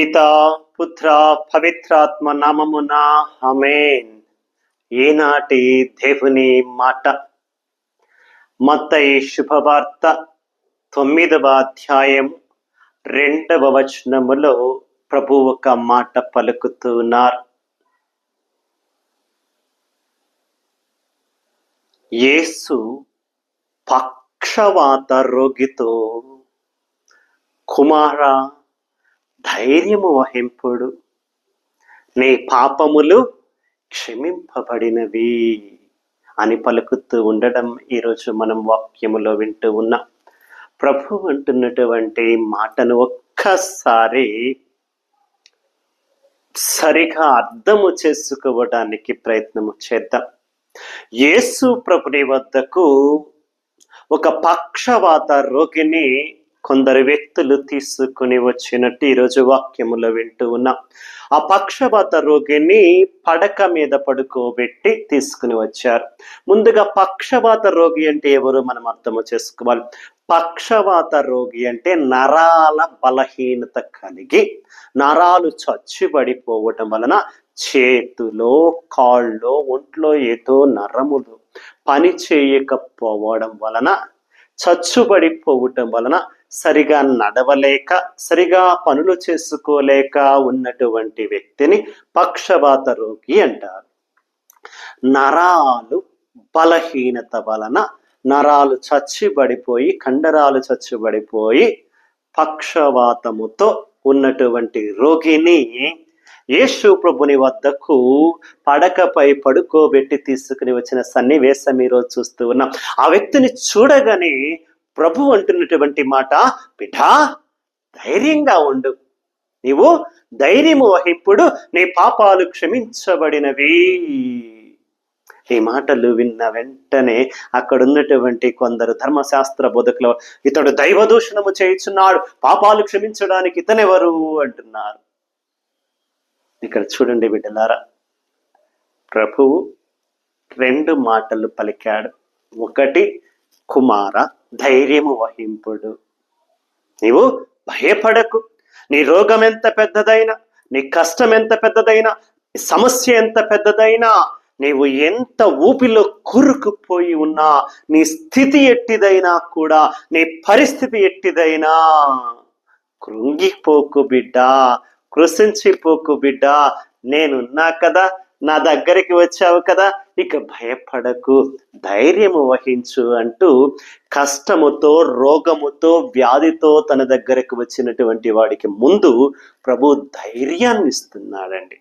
పిత పుత్ర పవిత్రాత్మ నామమున హమేన్ ఈనాటి దేవుని మాట? మత్తయి శుభవార్త తొమ్మిదవ అధ్యాయం రెండవ వచనములో ప్రభు ఒక మాట పలుకుతున్నారు. యేసు పక్షవాత రోగితో కుమారా ధైర్యము వహింపుడు. నీ పాపములు క్షమింపబడినవి అని పలుకుతూ ఉండడం ఈరోజు మనం వాక్యములో వింటూ ఉన్నాం. ప్రభు అంటున్నటువంటి మాటను ఒక్కసారి సరిగా అర్థము చేసుకోవడానికి ప్రయత్నము చేద్దాం. యేసు ప్రభుని వద్దకు ఒక పక్షవాత రోగిని కొందరు వ్యక్తులు తీసుకుని వచ్చినట్టు ఈరోజు వాక్యములో వింటూ ఉన్నాం. ఆ పక్షవాత రోగిని పడక మీద పడుకోబెట్టి తీసుకుని వచ్చారు. ముందుగా పక్షవాత రోగి అంటే ఎవరు మనం అర్థము చేసుకోవాలి. పక్షవాత రోగి అంటే నరాల బలహీనత కలిగి నరాలు చచ్చిబడిపోవటం వలన చేతులో కాళ్ళలో ఒంట్లో ఏదో నరములు పని చేయకపోవడం వలన చచ్చుబడిపోవటం వలన సరిగా నడవలేక సరిగా పనులు చేసుకోలేక ఉన్నటువంటి వ్యక్తిని పక్షవాత రోగి అంటారు. నరాలు బలహీనత వలన నరాలు చచ్చిబడిపోయి కండరాలు చచ్చుబడిపోయి పక్షవాతముతో ఉన్నటువంటి రోగిని యేసు ప్రభుని వద్దకు పడకపై పడుకోబెట్టి తీసుకుని వచ్చిన సన్నివేశం ఈరోజు చూస్తూ ఉన్నాం. ఆ వ్యక్తిని చూడగానే ప్రభు అంటున్నటువంటి మాట పిఠా ధైర్యంగా ఉండు. నీవు ధైర్యము వహిప్పుడు నీ పాపాలు క్షమించబడినవి. ఈ మాటలు విన్న వెంటనే అక్కడ ఉన్నటువంటి కొందరు ధర్మశాస్త్ర బోధకులు ఇతడు దైవదూషణము చేయుచున్నాడు పాపాలు క్షమించడానికి ఇతనెవరు? అంటున్నారు. ఇక్కడ చూడండి బిడ్డలారా ప్రభువు రెండు మాటలు పలికాడు. ఒకటి కుమార ధైర్యము వహింపుడు. నీవు భయపడకు. నీ రోగం ఎంత పెద్దదైనా నీ కష్టం ఎంత పెద్దదైనా సమస్య ఎంత పెద్దదైనా నీవు ఎంత ఊపిలో కూరుకుపోయి ఉన్నా నీ స్థితి ఎట్టిదైనా కూడా నీ పరిస్థితి ఎట్టిదైనా కృంగిపోకు బిడ్డ కృషించిపోకు బిడ్డ నేనున్నా కదా నా దగ్గరికి వచ్చావు కదా ఇక భయపడకు ధైర్యము వహించు అంటూ కష్టముతో రోగముతో వ్యాధితో తన దగ్గరకు వచ్చినటువంటి వాడికి ముందు ప్రభు ధైర్యాన్ని ఇస్తున్నాడండి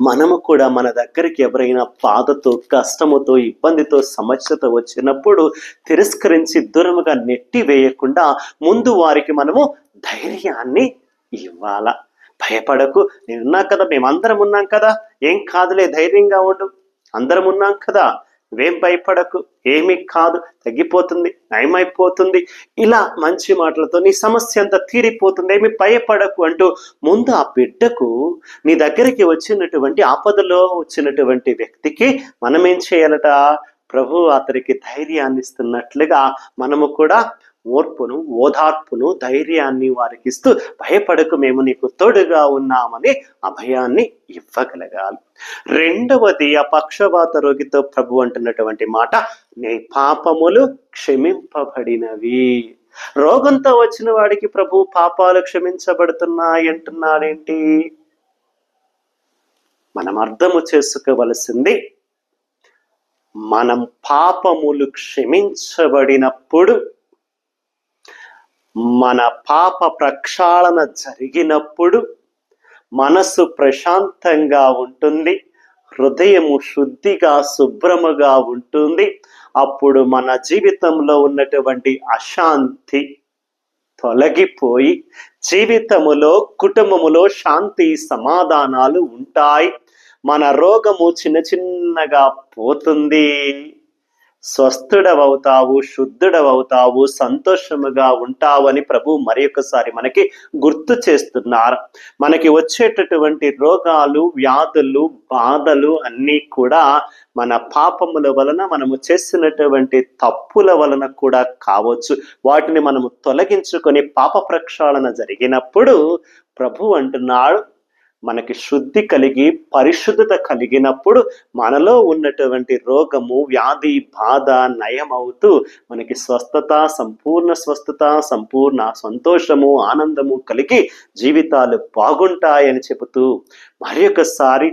మనము కూడా మన దగ్గరికి ఎవరైనా బాధతో కష్టముతో ఇబ్బందితో సమస్యతో వచ్చినప్పుడు తిరస్కరించి దూరముగా నెట్టి వేయకుండా ముందు వారికి మనము ధైర్యాన్ని ఇవ్వాలా. భయపడకు. నేనున్నా కదా మేమందరం ఉన్నాం కదా. ఏం కాదులే ధైర్యంగా ఉండు. అందరం ఉన్నాం కదా. నువ్వేం భయపడకు. ఏమీ కాదు. తగ్గిపోతుంది నయమైపోతుంది. ఇలా మంచి మాటలతో నీ సమస్య అంతా తీరిపోతుంది. ఏమి భయపడకు అంటూ ముందు ఆ బిడ్డకు నీ దగ్గరికి వచ్చినటువంటి ఆపదలో వచ్చినటువంటి వ్యక్తికి మనం ఏం చేయాలట? ప్రభు అతనికి ధైర్యాన్ని ఇస్తున్నట్లుగా మనము కూడా ఓర్పును ఓదార్పును ధైర్యాన్ని వారికి ఇస్తూ భయపడకు మేము నీకు తోడుగా ఉన్నామని అభయాన్ని ఇవ్వగలగాలి. రెండవది ఆ పక్షవాత రోగితో ప్రభు అంటున్నటువంటి మాట నీ పాపములు క్షమింపబడినవి. రోగంతో వచ్చిన వాడికి ప్రభు పాపాలు క్షమించబడుతున్నాయి అంటున్నాడేంటి? మనం అర్థము చేసుకోవలసింది మనం పాపములు క్షమించబడినప్పుడు మన పాప ప్రక్షాళన జరిగినప్పుడు మనసు ప్రశాంతంగా ఉంటుంది హృదయము శుద్ధిగా శుభ్రముగా ఉంటుంది. అప్పుడు మన జీవితంలో ఉన్నటువంటి అశాంతి తొలగిపోయి జీవితములో కుటుంబములో శాంతి సమాధానాలు ఉంటాయి. మన రోగము చిన్న చిన్నగా పోతుంది. స్వస్థుడవవుతావు శుద్ధుడవవుతావు సంతోషముగా ఉంటావని ప్రభు మరి ఒకసారి మనకి గుర్తు చేస్తున్నారు. మనకి వచ్చేటటువంటి రోగాలు వ్యాధులు బాధలు అన్నీ కూడా మన పాపముల వలన మనము చేసినటువంటి తప్పుల వలన కూడా కావచ్చు. వాటిని మనము తొలగించుకొని పాప ప్రక్షాళన జరిగినప్పుడు ప్రభు అంటున్నాడు మనకి శుద్ధి కలిగి పరిశుద్ధత కలిగినప్పుడు మనలో ఉన్నటువంటి రోగము వ్యాధి బాధ నయమవుతూ మనకి స్వస్థత సంపూర్ణ స్వస్థత సంపూర్ణ సంతోషము ఆనందము కలిగి జీవితాలు బాగుంటాయని చెబుతూ మరి ఒకసారి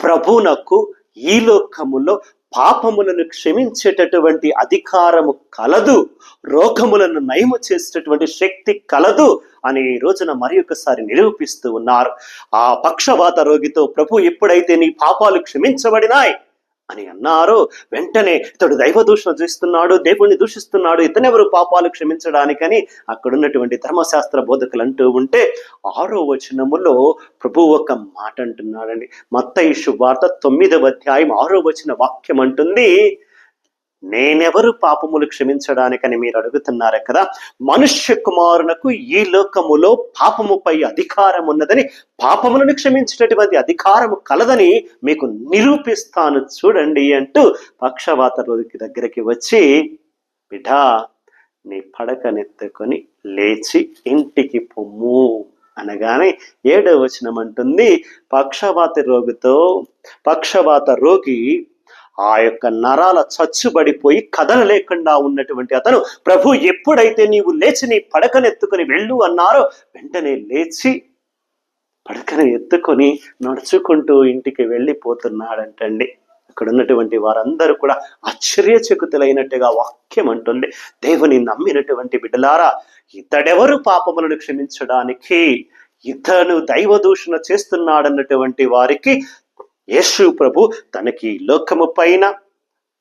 ప్రభునకు ఈ లోకములో పాపములను క్షమించేటటువంటి అధికారము కలదు రోగములను నయము చేసేటటువంటి శక్తి కలదు అని ఈ రోజున మరి ఒకసారి నిరూపిస్తూ ఉన్నారు. ఆ పక్షవాత రోగితో ప్రభు ఎప్పుడైతే నీ పాపాలు క్షమించబడినాయి అని అన్నారు వెంటనే ఇతడు దైవ దూషణ చేస్తున్నాడు దేవుణ్ణి దూషిస్తున్నాడు ఇతనెవరు పాపాలు క్షమించడానికని అక్కడున్నటువంటి ధర్మశాస్త్ర బోధకులు అంటూ ఉంటే ఆరో వచనములో ప్రభు ఒక మాట అంటున్నాడండి. మత్త ఈ శుభార్త తొమ్మిదవ అధ్యాయం ఆరో వచన వాక్యం అంటుంది నేనెవరు పాపములు క్షమించడానికని మీరు అడుగుతున్నారు కదా? మనుష్య కుమారునకు ఈ లోకములో పాపముపై అధికారం ఉన్నదని పాపములను క్షమించేటటువంటి అధికారము కలదని మీకు నిరూపిస్తాను చూడండి అంటూ పక్షవాత రోజుకి దగ్గరికి వచ్చి బిడ్డా నీ పడకనెత్తుకొని లేచి ఇంటికి పొమ్ము అనగానే ఏడో వచనం అంటుంది పక్షవాత రోగితో పక్షవాత రోగి ఆ యొక్క నరాల చచ్చుబడిపోయి కదలలేకుండా ఉన్నటువంటి అతను ప్రభు ఎప్పుడైతే నీవు లేచి నీ పడకనెత్తుకుని వెళ్ళు అన్నారో వెంటనే లేచి పడకను ఎత్తుకొని నడుచుకుంటూ ఇంటికి వెళ్ళిపోతున్నాడంటండి. అక్కడ ఉన్నటువంటి వారందరూ కూడా ఆశ్చర్యచకుతులైనట్టుగా వాక్యం అంటుంది. దేవుని నమ్మినటువంటి బిడ్డలారా ఇతడెవరు పాపములను క్షమించడానికి ఇతను దైవ దూషణ చేస్తున్నాడన్నటువంటి వారికి యేసు ప్రభు తనకి లోకము పైన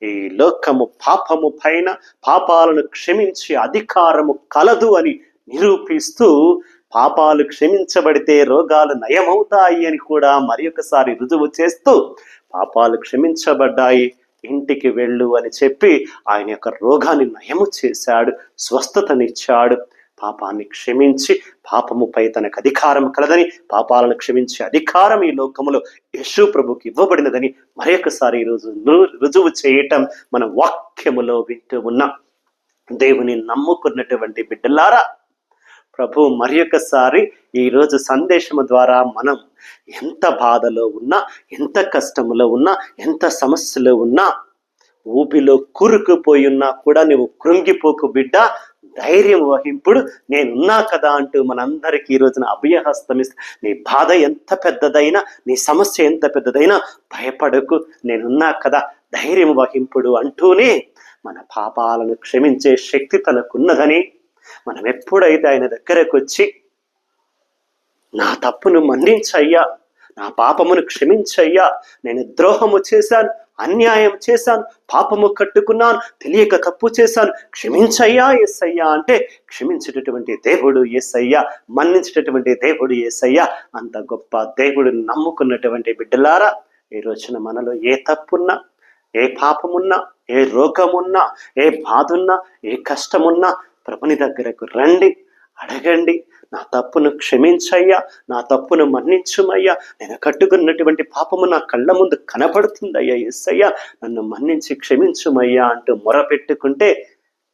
ఈ లోకము పాపము పైన పాపాలను క్షమించే అధికారము కలదు అని నిరూపిస్తూ పాపాలు క్షమించబడితే రోగాలు నయమవుతాయి అని కూడా మరి ఒకసారి రుజువు చేస్తూ పాపాలు క్షమించబడ్డాయి ఇంటికి వెళ్ళు అని చెప్పి ఆయన యొక్క రోగాన్ని నయము చేశాడు స్వస్థతనిచ్చాడు. పాపాన్ని క్షమించి పాపముపై తనకు అధికారం కలదని పాపాలను క్షమించే అధికారం ఈ లోకములో యశు ప్రభుకి ఇవ్వబడినదని మరొకసారి ఈరోజు రుజువు చేయటం మన వాక్యములో వింటూ ఉన్నాం. దేవుని నమ్ముకున్నటువంటి బిడ్డలారా ప్రభు మరి ఒకసారి ఈరోజు సందేశము ద్వారా మనం ఎంత బాధలో ఉన్నా ఎంత కష్టములో ఉన్నా ఎంత సమస్యలో ఉన్నా ఊపిలో కూరుకుపోయి ఉన్నా కూడా నువ్వు కృంగిపోకు బిడ్డ ధైర్యం వహింపుడు నేనున్నా కదా అంటూ మనందరికీ ఈ రోజున అభయహస్తమిస్తా నీ బాధ ఎంత పెద్దదైనా నీ సమస్య ఎంత పెద్దదైనా భయపడకు నేనున్నా కదా ధైర్యం వహింపుడు అంటూనే మన పాపాలను క్షమించే శక్తి తనకున్నదని మనం ఎప్పుడైతే ఆయన దగ్గరకు వచ్చి నా తప్పును మన్నించయ్యా నా పాపమును క్షమించయ్యా నేను ద్రోహము చేశాను అన్యాయం చేశాను పాపము కట్టుకున్నాను తెలియక తప్పు చేశాను. క్షమించయ్యా ఎస్సయ్యా అంటే క్షమించేటటువంటి దేవుడు ఎస్సయ్యా మన్నించేటటువంటి దేవుడు ఎస్సయ్యా అంత గొప్ప దేవుడు నమ్ముకున్నటువంటి బిడ్డలారా ఈ రోజున మనలో ఏ తప్పున్నా ఏ పాపమున్నా ఏ రోగమున్నా ఏ బాధున్నా ఏ కష్టమున్నా ప్రభుని దగ్గరకు రండి అడగండి నా తప్పును క్షమించయ్యా నా తప్పును మన్నించుమయ్యా. నేను కట్టుకున్నటువంటి పాపము నా కళ్ళ ముందు కనపడుతుందయ్యా ఎస్సయ్యా నన్ను మన్నించి క్షమించుమయ్యా అంటూ మొరపెట్టుకుంటే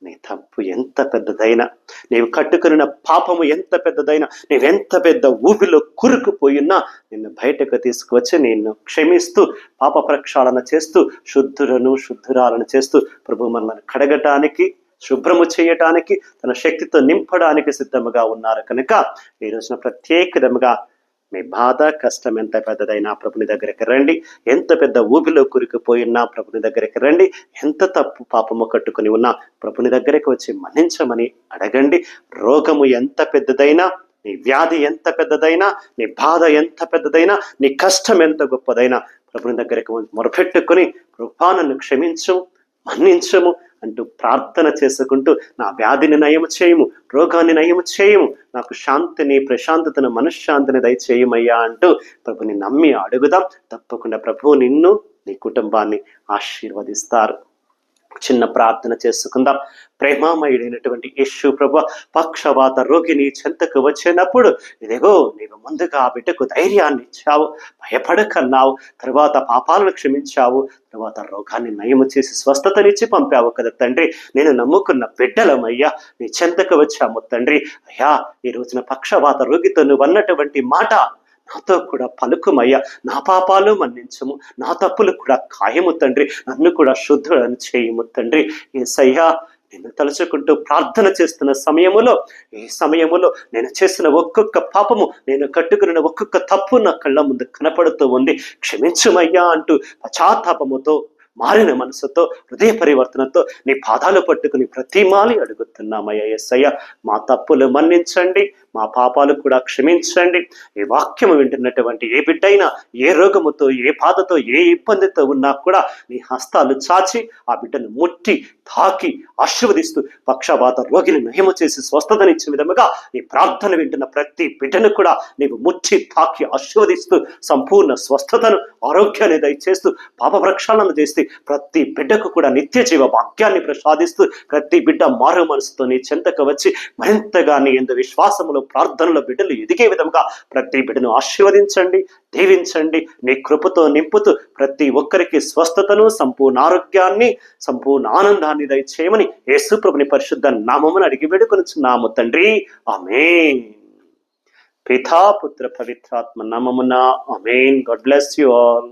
నీ తప్పు ఎంత పెద్దదైనా నీవు కట్టుకున్న పాపము ఎంత పెద్దదైనా నీవెంత పెద్ద ఊబిలో కురుకుపోయినా నిన్ను బయటకు తీసుకువచ్చి నిన్ను క్షమిస్తూ పాప ప్రక్షాళన చేస్తూ శుద్ధులను శుద్ధురాలను చేస్తూ ప్రభు మనల్ని కడగటానికి శుభ్రము చేయటానికి తన శక్తితో నింపడానికి సిద్ధముగా ఉన్నారు. కనుక ఈ రోజున ప్రత్యేకముగా మీ బాధ కష్టం ఎంత పెద్దదైనా ప్రభుని దగ్గరికి రండి. ఎంత పెద్ద ఊబిలో కురికిపోయినా ప్రభుని దగ్గరికి రండి. ఎంత తప్పు పాపము కట్టుకుని ఉన్నా ప్రభుని దగ్గరికి వచ్చి మన్నించమని అడగండి. రోగము ఎంత పెద్దదైనా నీ వ్యాధి ఎంత పెద్దదైనా నీ బాధ ఎంత పెద్దదైనా నీ కష్టం ఎంత గొప్పదైనా ప్రభుని దగ్గరికి మొరపెట్టుకుని కృపానను క్షమించు. మన్నించము అంటూ ప్రార్థన చేసుకుంటూ నా వ్యాధిని నయము చేయము రోగాన్ని నయము చేయము నాకు శాంతిని ప్రశాంతతను మనశ్శాంతిని దయచేయమయ్యా అంటూ ప్రభుని నమ్మి అడుగుదాం. తప్పకుండా ప్రభువు నిన్ను నీ కుటుంబాన్ని ఆశీర్వదిస్తారు. చిన్న ప్రార్థన చేసుకుందాం. ప్రేమామయుడైనటువంటి యేసు ప్రభు పక్షవాత రోగిని చెంతకు వచ్చినప్పుడు ఇదిగో నీవు ముందుగా ఆ బిడ్డకు ధైర్యాన్ని ఇచ్చావు భయపడకన్నావు తర్వాత పాపాలను క్షమించావు తర్వాత రోగాన్ని నయము చేసి స్వస్థతనిచ్చి పంపావు కదా తండ్రి. నేను నమ్ముకున్న బిడ్డలమయ్యా నీ చెంతకు వచ్చాము తండ్రి. అయ్యా ఈ రోజున పక్షవాత రోగితో నువ్వు అన్నటువంటి మాట నాతో కూడా పలుకుమయ్యా. నా పాపాలు మన్నించము. నా తప్పులు కూడా ఖాయము తండ్రి. నన్ను కూడా శుద్ధులను చేయము తండ్రి. ఏసయ్యా నేను తలుచుకుంటూ ప్రార్థన చేస్తున్న సమయములో ఈ సమయములో నేను చేసిన ఒక్కొక్క పాపము నేను కట్టుకున్న ఒక్కొక్క తప్పు నా కళ్ళ ముందు కనపడుతూ ఉంది. క్షమించుమయ్యా అంటూ పశ్చాత్తాపముతో మారిన మనసుతో హృదయ పరివర్తనతో నీ పాదాలు పట్టుకుని ప్రతిమాలి అడుగుతున్నామయ్యా ఎస్సయ్య మా తప్పులు మన్నించండి మా పాపాలు కూడా క్షమించండి. ఈ వాక్యము వింటున్నటువంటి ఏ బిడ్డైనా ఏ రోగముతో ఏ బాధతో ఏ ఇబ్బందితో ఉన్నా కూడా నీ హస్తాలు చాచి ఆ బిడ్డను ముట్టి తాకి ఆశీర్వదిస్తూ పక్షపాత రోగిని నయము చేసి స్వస్థతనిచ్చే విధముగా ఈ ప్రార్థన వింటున్న ప్రతి బిడ్డను కూడా నీవు ముట్టి తాకి ఆశీర్వదిస్తూ సంపూర్ణ స్వస్థతను ఆరోగ్యాన్ని దయచేస్తూ పాప ప్రక్షాళన చేస్తే ప్రతి బిడ్డకు కూడా నిత్య జీవ వాక్యాన్ని ప్రసాదిస్తూ ప్రతి బిడ్డ మారు మనసుతో నీ చెంతకు వచ్చి మరింతగా నీ ఎందు విశ్వాసములో ప్రార్థనలో బిడ్డలు ఎదిగే విధంగా ప్రతి బిడ్డను ఆశీర్వదించండి దీవించండి నీ కృపతో నింపుతూ ప్రతి ఒక్కరికి స్వస్థతను సంపూర్ణ ఆరోగ్యాన్ని సంపూర్ణ ఆనందాన్ని దయచేయమని యేసుప్రభుని పరిశుద్ధ నామమును అడిగి వేడుకొనిచున్నాము తండ్రి. ఆమేన్. పితా పుత్ర పవిత్రాత్మ నామమున amen. God bless you all.